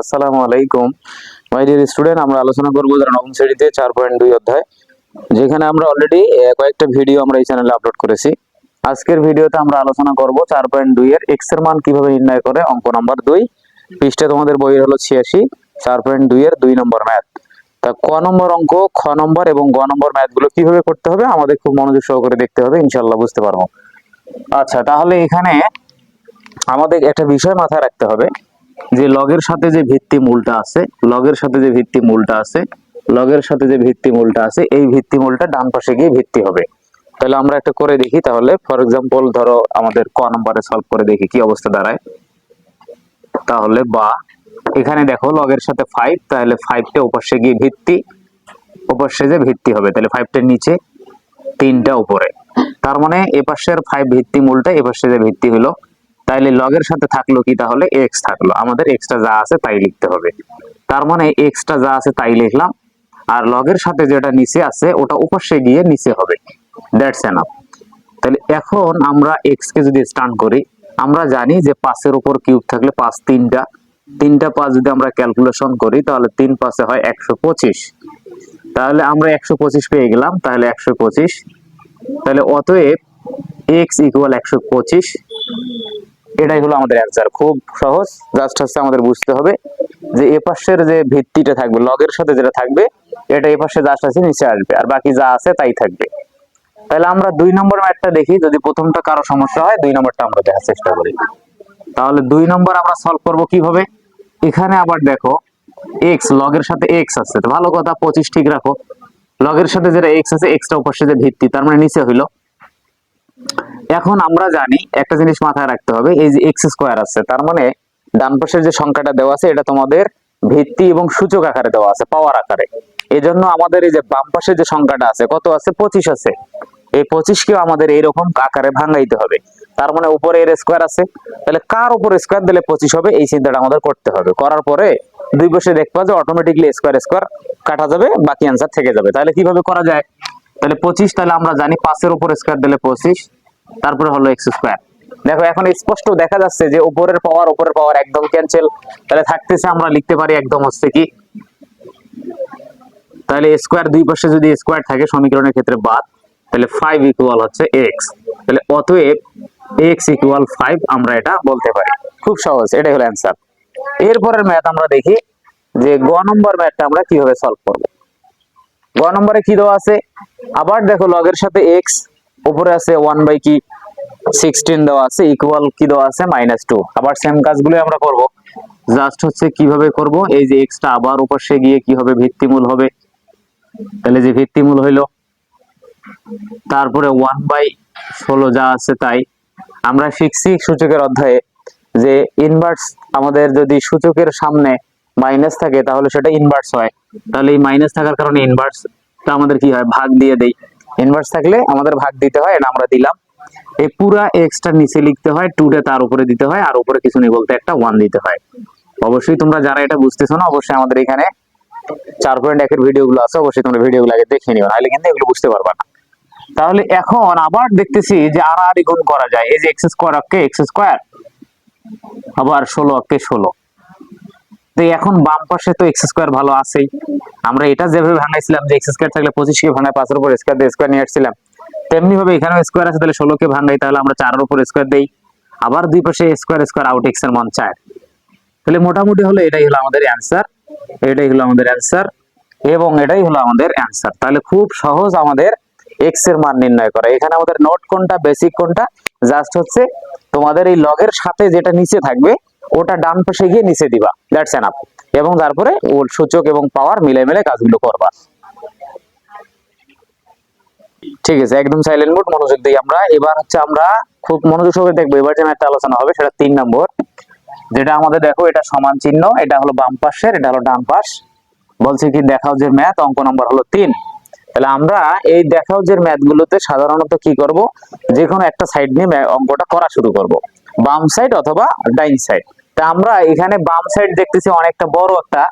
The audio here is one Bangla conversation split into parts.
আসসালামু আলাইকুম। মাই ডিয়ার স্টুডেন্ট আমরা আলোচনা করব নবম শ্রেণীতে চার পয়েন্ট দুই অধ্যায়, যেখানে আমরা অলরেডি কয়েকটা ভিডিও আমরা এই চ্যানেলে আপলোড করেছি। আজকের ভিডিওতে আমরা আলোচনা করব চার পয়েন্ট দুই এর এক্সের মান কীভাবে নির্ণয় করে, অঙ্ক নাম্বার দুই। তোমাদের বইয়ের হলো ছিয়াশি, চার পয়েন্ট দুই এর দুই নম্বর ম্যাথ তা ক নম্বর অঙ্ক, খ নম্বর এবং গ নম্বর ম্যাথগুলো কীভাবে করতে হবে, আমাদের খুব মনোযোগ সহকারে দেখতে হবে ইনশাল্লাহ বুঝতে পারব। আচ্ছা তাহলে এখানে আমাদের একটা বিষয় মাথায় রাখতে হবে। যে লগের সাথে যে ভিত্তি মূলটা আছে, লগের সাথে যে ভিত্তি মূলটা আছে, লগের সাথে যে ভিত্তি মূলটা আছে, এই ভিত্তি মূলটা ডান পাশে গিয়ে ভিত্তি হবে। তাহলে আমরা একটা করে দেখি, তাহলে ফর এক্সাম্পল ধরো আমাদের ক নম্বরে সলভ করে দেখি কি অবস্থা দাঁড়ায়। তাহলে বা, এখানে দেখো লগের সাথে ফাইভ তাহলে ফাইভটা ওপাশে গিয়ে ভিত্তি, ওপাশে যে ভিত্তি হবে, তাহলে ফাইভটার নিচে তিনটা উপরে। তার মানে এপাশের ফাইভ ভিত্তি মূলটা এপাশে যে ভিত্তি হলো তাইলে লগের সাথে থাকল কি? তাহলে এক্স থাকল। আমাদের এক্সট্রা যা আছে তাই লিখতে হবে। তার মানে এক্সটা যা আছে তাই লিখলাম। আর লগের সাথে যেটা নিচে আছে, ওটা উপাশে গিয়ে নিচে হবে। দ্যাটস এনাফ তাহলে এখন আমরা এক্স কে যদি স্টান করি, আমরা জানি যে পাঁচের উপর কিউব থাকলে পাঁচ তিনটা। তিনটা পাঁচ যদি আমরা ক্যালকুলেশন করি, তাহলে তিন পাঁচে হয় একশো পঁচিশ। তাহলে আমরা একশো পঁচিশ পেয়ে গেলাম, তাহলে একশো পঁচিশ। তাহলে অতএব এক্স ইকুয়াল একশো পঁচিশ। এটাই হলো আমাদের অ্যান্সার খুব সহজ জাস্ট হচ্ছে আমাদের বুঝতে হবে যে এ পাশের যে ভিত্তিটা থাকবে, লগের সাথে যেটা থাকবে, এটা এ পাশে জাস্ট আছে, নিচে আসবে, আর বাকি যা আছে তাই থাকবে। তাহলে আমরা দুই নম্বর ম্যাথটা দেখি, যদি প্রথমটা কারও সমস্যা হয়, দুই নম্বরটা আমরা দেখার চেষ্টা করি। তাহলে দুই নম্বর আমরা সলভ করব কীভাবে? এখানে আবার দেখো এক্স লগের সাথে এক্স আছে। তো ভালো কথা পঁচিশ ঠিক রাখো লগের সাথে যেটা এক্স আছে এক্সটা উপাশে যে ভিত্তি, তার মানে নিচে হইল এখন আমরা জানি একটা জিনিস মাথায় রাখতে হবে, এই যে এক্স স্কোয়ার আছে, তার মানে ডান পাশের যে সংখ্যাটা দেওয়া আছে, এটা তোমাদের ভিত্তি এবং সূচক আকারে দেওয়া আছে পাওয়ার আকারে। এই জন্য আমাদের এই যে বাম পাশের যে সংখ্যাটা আছে, কত আছে? পঁচিশ আছে। এই পঁচিশকেও আমাদের এইরকম আকারে ভাঙাইতে হবে। তার মানে উপরে এর স্কোয়ার আছে। তাহলে কার উপর স্কোয়ার দিলে পঁচিশ হবে? এই চিন্তাটা আমাদের করতে হবে। করার পরে দুই পাশে দেখবা যে অটোমেটিকলি স্কোয়ার স্কোয়ার কাটা যাবে, বাকি অ্যান্সার থেকে যাবে। তাহলে কীভাবে করা যায়? তাহলে পঁচিশ, তাহলে আমরা জানি পাঁচের উপর স্কোয়ার দিলে পঁচিশ, তারপরে হলো এক্স স্কোয়ার দেখো, এখন স্পষ্ট দেখা যাচ্ছে যে উপরের পাওয়ার উপরের পাওয়ার একদম ক্যান্সেল তাহলে থাকতেছে আমরা লিখতে পারি একদম হচ্ছে কি? তাহলে স্কোয়ার দুই পাশে যদি স্কোয়ার থাকে সমীকরণের ক্ষেত্রে বাদ, তাহলে ফাইভ ইকুয়াল হচ্ছে এক্স তাহলে অতএব এক্স ইকুয়াল ফাইভ আমরা এটা বলতে পারি। খুব সহজ, এটাই হলো অ্যান্সার এরপরের ম্যাথ আমরা দেখি যে গ নম্বর ম্যাথটা আমরা কীভাবে সলভ করব। গ নম্বরে কি দেওয়া আছে? আবার দেখো লগের সাথে এক্স উপরে আছে ওয়ান বাই কি সিক্সটিন দেওয়া আছে ইকুয়াল কি দেওয়া আছে? মাইনাস টু আবার সেম কাজগুলো আমরা করব। জাস্ট হচ্ছে কীভাবে করব? এই যে এক্সটা আবার উপরে গিয়ে কি হবে? ভিত্তিমূল হবে। তাহলে যে ভিত্তিমূল হইল, তারপরে ওয়ান বাই ষোলো যা আছে তাই। আমরা শিখছি সূচকের অধ্যায়ে যে ইনভার্স আমাদের যদি সূচকের সামনে মাইনাস থাকে, তাহলে সেটা ইনভার্স হয়। তাহলে এই মাইনাস থাকার কারণে ইনভার্স তা আমাদের কি হয়? ভাগ দিয়ে দেই। ইনভার্স থাকলে আমাদের ভাগ দিতে হয়, এটা আমরা দিলাম। এই পুরা এক্সটা নিচে লিখতে হয় টুটা তার উপরে দিতে হয়, আর উপরে কিছু নেই বলতে একটা ওয়ান দিতে হয়। অবশ্যই তোমরা যারা এটা বুঝতেছো না, অবশ্যই আমাদের এখানে চার পয়েন্ট একের ভিডিও গুলো আছে, অবশ্যই তোমরা ভিডিও গুলো আগে দেখে নিও, নাহলে কিন্তু এগুলো বুঝতে পারবা না। তাহলে এখন আবার দেখতেছি যে আর আর গুণ করা যায়। এই যে এক্স স্কোয়ার অক্ষে এক্স স্কোয়ার আবার ষোলো অক্ষে ষোলো। তো এখন বাম পাশে তো এক্স স্কোয়ার ভালো আছেই। আমরা এটা যেভাবে ভাঙাইছিলাম যে এক্স স্কোয়ার থাকলে পঁচিশকে ভাঙায়, পাঁচের উপর স্কোয়ার দিয়ে স্কোয়ার নিয়ে আসছিলাম। তেমনি ভাবে এখানেও স্কোয়ার আছে, তাহলে ষোলোকে ভাঙাই, তাহলে আমরা চারের উপর স্কোয়ার দেই। আবার দুই পাশে স্কোয়ার স্কোয়ার আউট এক্সের মান চার। তাহলে মোটামুটি হলো এটাই হলো আমাদের অ্যান্সার এটাই হলো আমাদের অ্যান্সার এবং এটাই হলো আমাদের অ্যান্সার তাহলে খুব সহজ আমাদের এক্সের মান নির্ণয় করা। এখানে আমাদের নোট কোনটা বেসিক কোনটা? জাস্ট হচ্ছে তোমাদের এই লগের সাথে যেটা নিচে থাকবে ওটা ডান পাশে গিয়ে নিচে দিবা। দ্যাটস এনাফ এবং তারপরে ওর সূচক এবং পাওয়ার মিলে মিলে কাজগুলো করবা। ঠিক আছে, একদম সাইলেন্ট মোড মনোযোগ দিই আমরা এবার হচ্ছে আমরা খুব মনোযোগ সহকারে দেখব। এবার যে ম্যাথটা আলোচনা হবে সেটা তিন নম্বর। যেটা আমাদের দেখো, এটা সমান চিহ্ন, এটা হলো বাম পাশের, এটা হলো ডান পাশ। বলছে কি, দেখাও যে ম্যাথ অঙ্ক নম্বর হলো তিন। তাহলে আমরা এই দেখাও যে ম্যাথ গুলোতে সাধারণত কি করব? যে কোনো একটা সাইড নিয়ে অঙ্কটা করা শুরু করব। বাম সাইড অথবা ডাইন সাইড তা আমরা এখানে বাম সাইড দেখতেছি অনেকটা বড় একটা।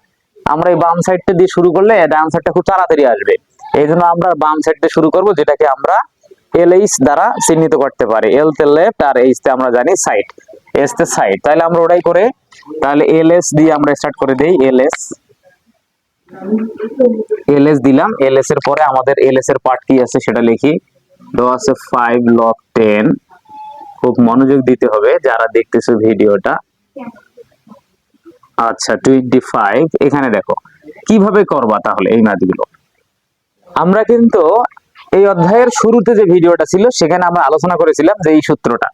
আমরা এই বাম সাইডটা দিয়ে শুরু করলে ডান সাইডটা খুব তাড়াতাড়ি আসবে। এই জন্য আমরা বাম সাইড দিয়ে শুরু করব, যেটাকে আমরা এল এইচ দ্বারা চিহ্নিত করতে পারি। এল তে লেফট আর এইচ তে আমরা জানি সাইড এস তে সাইড তাহলে আমরা ওটাই করে, তাহলে এল এস দিয়ে আমরা স্টার্ট করে দেই এল এস এল এস দিলাম। এল এস এর পরে আমাদের এল এস এর পার্ট কি আছে সেটা লিখি। দো আছে ফাইভ লক টেন খুব মনোযোগ দিতে হবে যারা দেখতেছো ভিডিওটা। আচ্ছা টোয়েন্টি ফাইভ এখানে দেখো। কীভাবে করবা তাহলে এই ম্যাথগুলো আমরা কিন্তু এই অধ্যায়ের শুরুতে যে ভিডিওটা ছিল, সেখানে আমরা আলোচনা করেছিলাম যে এই সূত্রটা।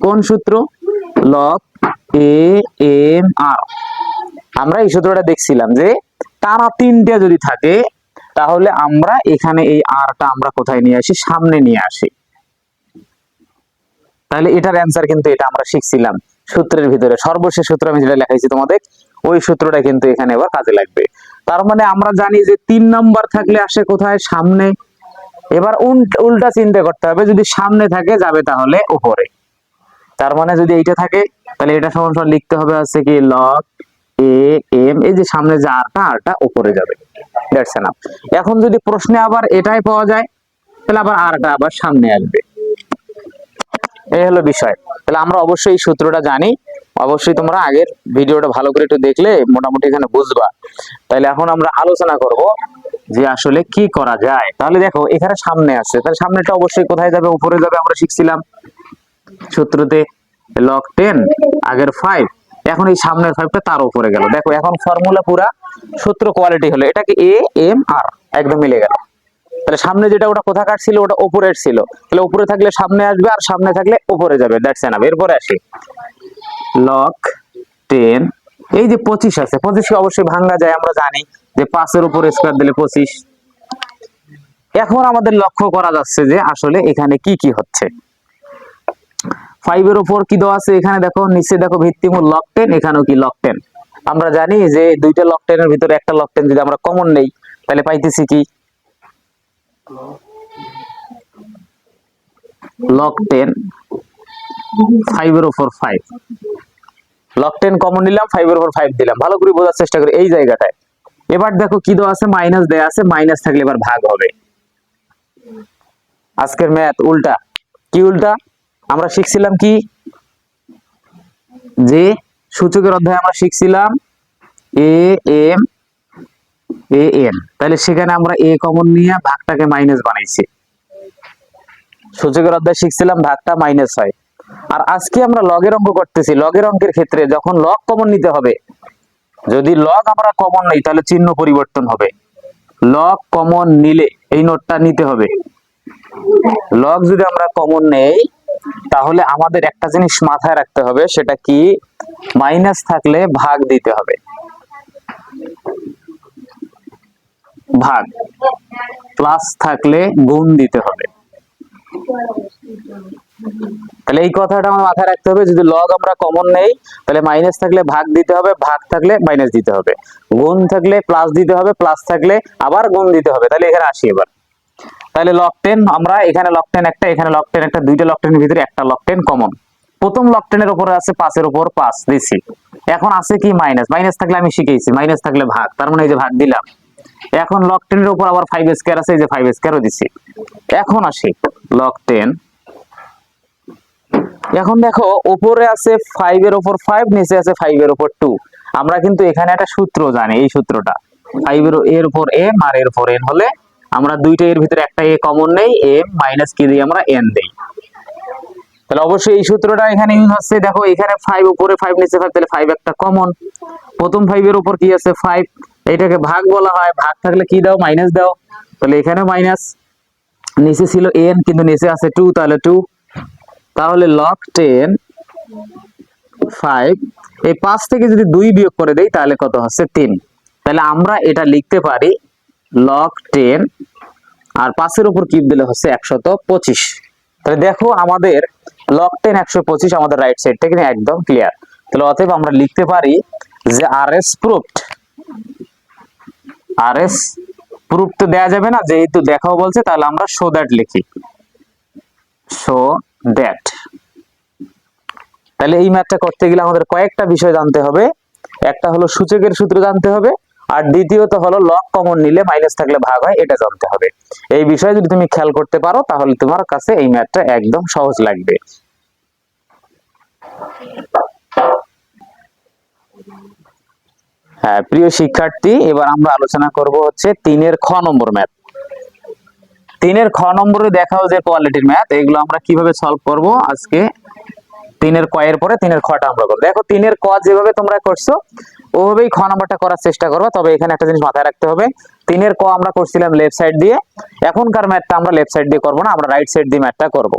কোন সূত্র? Log A, M, R. আমরা এই সূত্রটা দেখছিলাম যে টানা তিনটে যদি থাকে, তাহলে আমরা এখানে এই আরটা আমরা কোথায় নিয়ে আসি? সামনে নিয়ে আসি। তাহলে এটার অ্যান্সার কিন্তু এটা আমরা শিখছিলাম সূত্রের ভিতরে। সর্বশেষ সূত্র আমি যেটা লেখাইছি তোমাদের, ওই সূত্রটা কিন্তু এখানে এবার কাজে লাগবে। তার মানে আমরা জানি যে তিন নাম্বার থাকলে আসে কোথায়? সামনে। এবার উল্টা চিন্তা করতে হবে, যদি সামনে থাকে, যাবে তাহলে উপরে। তার মানে যদি এইটা থাকে, তাহলে এটা সমান সমান লিখতে হবে আছে কি লগ এ এম এই যে সামনে যে আরটা আরটা উপরে যাবে। দ্যাটস এনাফ এখন যদি প্রশ্নে আবার এটাই পাওয়া যায়, তাহলে আবার আরটা আবার সামনে আসবে। এই হলো বিষয়। তাহলে আমরা অবশ্যই সূত্রটা জানি। অবশ্যই তোমরা আগের ভিডিওটা ভালো করে একটু দেখলে মোটামুটি এখানে বুঝবা। তাহলে এখন আমরা আলোচনা করব যে আসলে কি করা যায়। তাহলে দেখো, এখানে সামনে আছে। তাহলে সামনেটা অবশ্যই কোথায় যাবে? উপরে যাবে, আমরা শিখছিলাম সূত্রতে লক টেন আগের ফাইভ এখন এই সামনের ফাইভটা তার উপরে গেল। দেখো, এখন ফর্মুলা পুরা সূত্র কোয়ালিটি হলো। এটাকে এ এম আর একদম মিলে গেল। তাহলে সামনে যেটা ওটা কোথাকার ছিল, ওটা উপরের ছিল। তাহলে উপরে থাকলে সামনে আসবে আর সামনে থাকলে উপরে যাবে। দ্যাটস এনাফ এরপরে আসি। লক টেন এই যে পঁচিশ আছে, পঁচিশকে অবশ্যই ভাঙ্গা যায়, আমরা জানি যে পাঁচের উপর স্কোয়ার দিলে পঁচিশ। এখন আমাদের লক্ষ্য করা যাচ্ছে যে আসলে এখানে কি কি হচ্ছে। ফাইভের উপর কি দেওয়া আছে এখানে দেখো, নিচে দেখো ভিত্তিমূল লক টেন এখানেও কি লক টেন আমরা জানি যে দুইটা লক টেনের ভিতরে একটা লক টেন যদি আমরা কমন নেই, তাহলে পাইতেছি কি? লক টেন ফাইভের উপর ফাইভ লক টেন কমন নিলাম ফাইভের উপর ফাইভ দিলাম। ভালো করে বোঝার চেষ্টা করি এই জায়গাটায়। এবার দেখো কি দেওয়া আছে? মাইনাস দেয়া আছে মাইনাস থাকলে এবার ভাগ হবে। আজকের ম্যাথ উল্টা। কি উল্টা? আমরা শিখছিলাম কি? যে সূচকের অধ্যায়ে আমরা শিখছিলাম এ এম এ এন তাহলে সেখানে আমরা এ কমন নিয়ে ভাগটাকে মাইনাস বানাইছি। সূচকের অধ্যায় শিখছিলাম, ভাগটা মাইনাস হয়। আর আজকে আমরা লগের অঙ্ক করতেছি। লগের অঙ্কের ক্ষেত্রে যখন লগ কমন নিতে হবে, যদি লগ আমরা কমন নেই, তাহলে চিহ্ন পরিবর্তন হবে। লগ কমন নিলে এই নোটটা নিতে হবে। লগ যদি আমরা কমন নেই, তাহলে আমাদের একটা জিনিস মাথায় রাখতে হবে, সেটা কি? মাইনাস থাকলে ভাগ দিতে হবে। ভাগ। প্লাস থাকলে গুণ দিতে হবে। তাহলে এই কথাটা আমার মাথায় রাখতে হবে, যদি লগ আমরা কমন নেই, তাহলে মাইনাস থাকলে ভাগ দিতে হবে, ভাগ থাকলে মাইনাস দিতে হবে। গুণ থাকলে প্লাস দিতে হবে প্লাস থাকলে আবার গুণ দিতে হবে। তাহলে এখানে আসি এবার। তাহলে লক টেন আমরা এখানে লক টেন একটা, এখানে লক টেন একটা, দুইটা লক টেনের ভিতরে একটা লক টেন কমন প্রথম লক টেনের উপরে আছে পাঁচের উপর পাঁচ, দিছি। এখন আছে কি মাইনাস মাইনাস থাকলে আমি শিখেছি মাইনাস থাকলে ভাগ। তার মানে এই যে ভাগ দিলাম। এখন লক টেনের উপর আবার ফাইভ স্কোয়ার আছে, এই যে ফাইভ স্কোয়ারও দিছি। এখন আসি লক টেন এখন দেখো উপরে আছে ফাইভ এর উপর ফাইভ নিচে আছে ফাইভ এর উপর টু আমরা কিন্তু এখানে একটা সূত্র জানি, এই সূত্রটা। ফাইভ এর এর উপর এম আর এর উপর এন হলে আমরা দুইটা এর ভিতরে একটা এ কমন নেই এম মাইনাস কি দিই আমরা এন দেই। তাহলে অবশ্যই এই সূত্রটা এখানে ইউজ হচ্ছে। দেখো, এখানে ফাইভ উপরে ফাইভ নিচে ফাইভ তাহলে ফাইভ একটা কমন প্রথম ফাইভ এর উপর কি আছে? ফাইভ এটাকে ভাগ বলা হয়, ভাগ থাকলে কি দাও? মাইনাস দাও। তাহলে এখানে মাইনাস নিচে ছিল এন কিন্তু নিচে আছে টু তাহলে টু তাহলে লক টেন ফাইভ এই পাঁচ থেকে যদি দুই বিয়োগ করে দেই, তাহলে কত হচ্ছে তিন। তাহলে আমরা এটা লিখতে পারি লক টেন আর পাঁচের উপর কিপ দিলে হচ্ছে একশত পঁচিশ। তাহলে দেখো আমাদের লক টেন একশো পঁচিশ আমাদের রাইট সাইড থেকে একদম ক্লিয়ার তাহলে অতএব আমরা লিখতে পারি যে R S proved R S proof তো দেওয়া যাবে না, যেহেতু দেখাও বলছে, তাহলে আমরা শো দ্যাট লিখি। শো দ্যাট তাহলে এই ম্যাথটা করতে গেলে আমাদের কয়েকটা বিষয় জানতে হবে। একটা হলো সূচকের সূত্র জানতে হবে, আর দ্বিতীয়ত হলো লগ কমন নিলে মাইনাস থাকলে ভাগ হয়, এটা জানতে হবে। এই বিষয়ে যদি তুমি খেয়াল করতে পারো, তাহলে তোমার কাছে এই ম্যাথটা একদম সহজ লাগবে। হ্যাঁ প্রিয় শিক্ষার্থী, এবার আমরা আলোচনা করব হচ্ছে তিনের খ নম্বর ম্যাথ তিনের খ নম্বরে দেখাও যে কোয়ালিটির ম্যাথ এগুলো আমরা কীভাবে সলভ করব আজকে? তিনের ক এর পরে তিনের খটা আমরা করব। দেখো, তিনের ক যেভাবে তোমরা করছ, ওভাবেই খ নম্বরটা করার চেষ্টা করব, তবে এখানে একটা জিনিস মাথায় রাখতে হবে। তিনের ক আমরা করছিলাম লেফট সাইড দিয়ে। এখনকার ম্যাথটা আমরা লেফট সাইড দিয়ে করব না, আমরা রাইট সাইড দিয়ে ম্যাথটা করব।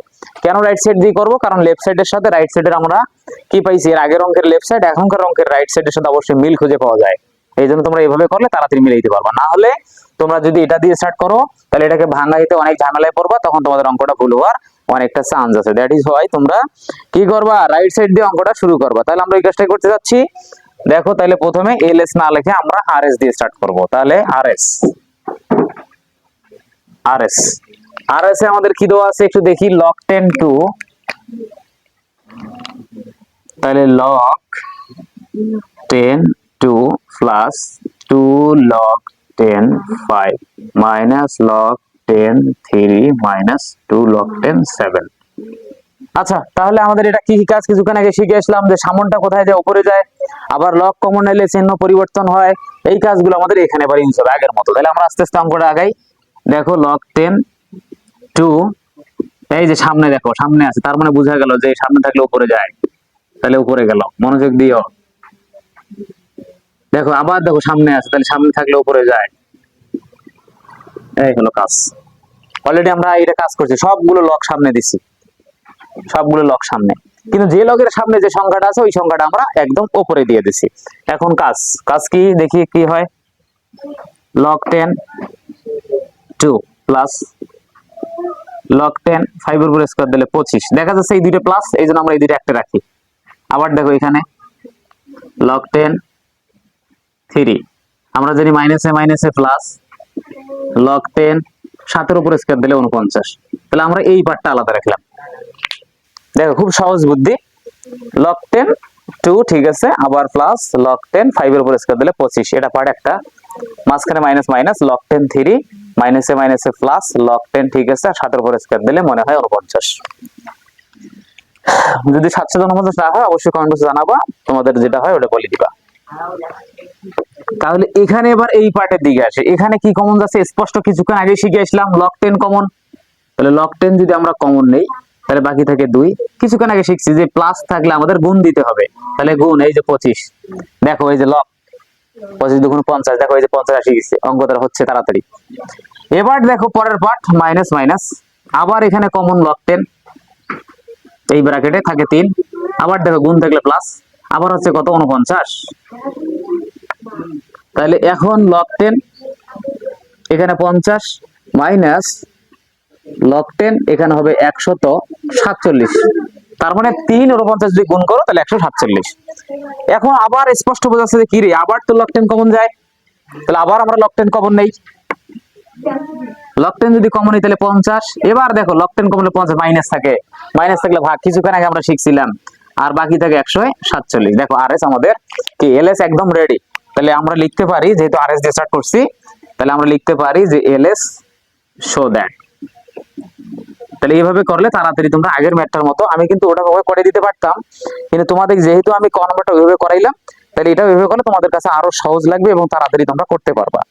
কেন রাইট সাইড দিয়ে করব? কারণ লেফট সাইডের সাথে রাইট সাইডের আমরা কি পাইছি? এর আগের অঙ্কের লেফট সাইড এখনকার অঙ্কের রাইট সাইডের সাথে অবশ্যই মিল খুঁজে পাওয়া যায়। এই জন্য তোমরা এইভাবে করলে তাড়াতাড়ি মিলে দিতে পারবা। না হলে তোমরা যদি এটা দিয়ে স্টার্ট করো, তাহলে এটাকে ভাঙাইতে অনেক ঝামেলায় পড়বা, তখন তোমাদের অঙ্কটা ভুল হওয়ার অনেকটা চান্স আছে। দ্যাট ইজ হোয়াই তোমরা কি করবা? রাইট সাইড দিয়ে অঙ্কটা শুরু করবা। তাহলে আমরা এই কাজটাই করতে যাচ্ছি। দেখো তাহলে প্রথমে এল এস না লিখে আমরা আর এস দিয়ে স্টার্ট করব। তাহলে R S R S R S এ আমাদের কি দেওয়া আছে? একটু দেখি। লক টেন টু তাহলে log ten two plus two log ten five minus log ten three minus two log ten seven আচ্ছা তাহলে আমাদের এটা কি কাজ? কিছুক্ষণ আগে শিখে আসলাম যে সামনটা কোথায় যায় উপরে যায়, আবার লক কমন এলে চিহ্ন পরিবর্তন হয়। এই কাজগুলো আমাদের এখানে ইউজ হবে আগের মতো। তাহলে আমরা আস্তে আস্তে অঙ্কটা আগাই। দেখো লক টেন টু এই যে সামনে দেখো, সামনে আছে। তার মানে বোঝা গেল যে সামনে থাকলে উপরে যায়। তাহলে উপরে গেল। মনোযোগ দিও। দেখো, আবার দেখো সামনে আছে। তাহলে সামনে থাকলে উপরে যায়। এই হলো কাজ। অলরেডি আমরা এটা কাজ করছি। সবগুলো লক সামনে দিছি। সবগুলো লক সামনে। কিন্তু যে লগের সামনে যে সংখ্যাটা আছে, ওই সংখ্যাটা আমরা একদম উপরে দিয়ে দিছি। এখন কাজ কাজ কি? দেখি কি হয়। Log ten two plus log ten ফাইভের উপরে স্কোয়ার দিলে পঁচিশ। দেখা যাচ্ছে এই দুইটা প্লাস এই জন্য আমরা এই দুইটা একটা রাখি। আবার দেখো এখানে লক টেন থ্রি আমরা জানি মাইনাসে মাইনাসে প্লাস লক টেন সাতের উপরে স্কোয়ার দিলে উনপঞ্চাশ তাহলে আমরা এই পার্টটা আলাদা রাখলাম। দেখো, খুব সহজ বুদ্ধি। লক টেন টু ঠিক আছে, আবার প্লাস লক টেন ফাইভের উপর স্কোয়ার দিলে পঁচিশ। এটা পার্ট একটা। মাঝখানে minus minus log ten three মাইনাসে মাইনাসে প্লাস লক টেন ঠিক আছে, আর সাতের উপর স্কোয়ার দিলে মনে হয় উনপঞ্চাশ যদি সাতশো উনপঞ্চাশ না হয়, অবশ্যই কমেন্ট বক্সে জানাবা, তোমাদের যেটা হয় ওটা বলে দিবা। তাহলে এখানে এবার এই পার্টের দিকে আসে। এখানে কি কমন যাচ্ছে স্পষ্ট কিছুক্ষণ আগে শিখে আসলাম লক টেন কমন তাহলে লক টেন যদি আমরা কমন নেই তাহলে বাকি থাকে দুই। কিছুক্ষণ আগে শিখছি যে প্লাস থাকলে আমাদের গুণ দিতে হবে। তাহলে গুণ, এই যে পঁচিশ। দেখো, এই যে লক পঁচিশ দুগুণ পঞ্চাশ, দেখো, এই যে পঞ্চাশ আসি গেছে। অঙ্কটা হচ্ছে তাড়াতাড়ি। এবার দেখো পরের পার্ট মাইনাস মাইনাস আবার এখানে কমন লক টেন এই ব্র্যাকেটে থাকে তিন। আবার দেখো গুণ থাকলে প্লাস আবার হচ্ছে কত? উনপঞ্চাশ। তাহলে এখন লক টেন এখানে পঞ্চাশ মাইনাস লক টেন এখানে হবে একশত সাতচল্লিশ। তার মানে তিন উনপঞ্চাশ যদি গুণ করো, তাহলে একশো সাতচল্লিশ। এখন আবার স্পষ্ট বোঝা যাচ্ছে যে কি রে, আবার তো লক টেন কমন যায়। তাহলে আবার আমরা লক টেন কমন নেই। লক টেন যদি কমন তাহলে পঞ্চাশ। এবার দেখো লক টেন কমলে পঞ্চাশ মাইনাস থাকে। মাইনাস থাকলে ভাগ কিছুক্ষণ আগে আমরা শিখছিলাম। আর বাকি থাকে একশো সাতচল্লিশ। দেখো আর এস আমাদের কি এল এস একদম রেডি তাহলে আমরা লিখতে পারি, যেহেতু আর এস দিয়ে স্টার্ট করছি, তাহলে আমরা লিখতে পারি যে এল এস শো দ্যাট তাহলে এইভাবে করলে তাড়াতাড়ি তোমরা আগের ম্যাটটার মতো, আমি কিন্তু ওটা ওভাবে করে দিতে পারতাম। কিন্তু তোমাদের যেহেতু আমি ক ওইভাবে করাইলাম, তাহলে এটা ওইভাবে করলে তোমাদের কাছে আরও সহজ লাগবে এবং তাড়াতাড়ি তোমরা করতে পারবা।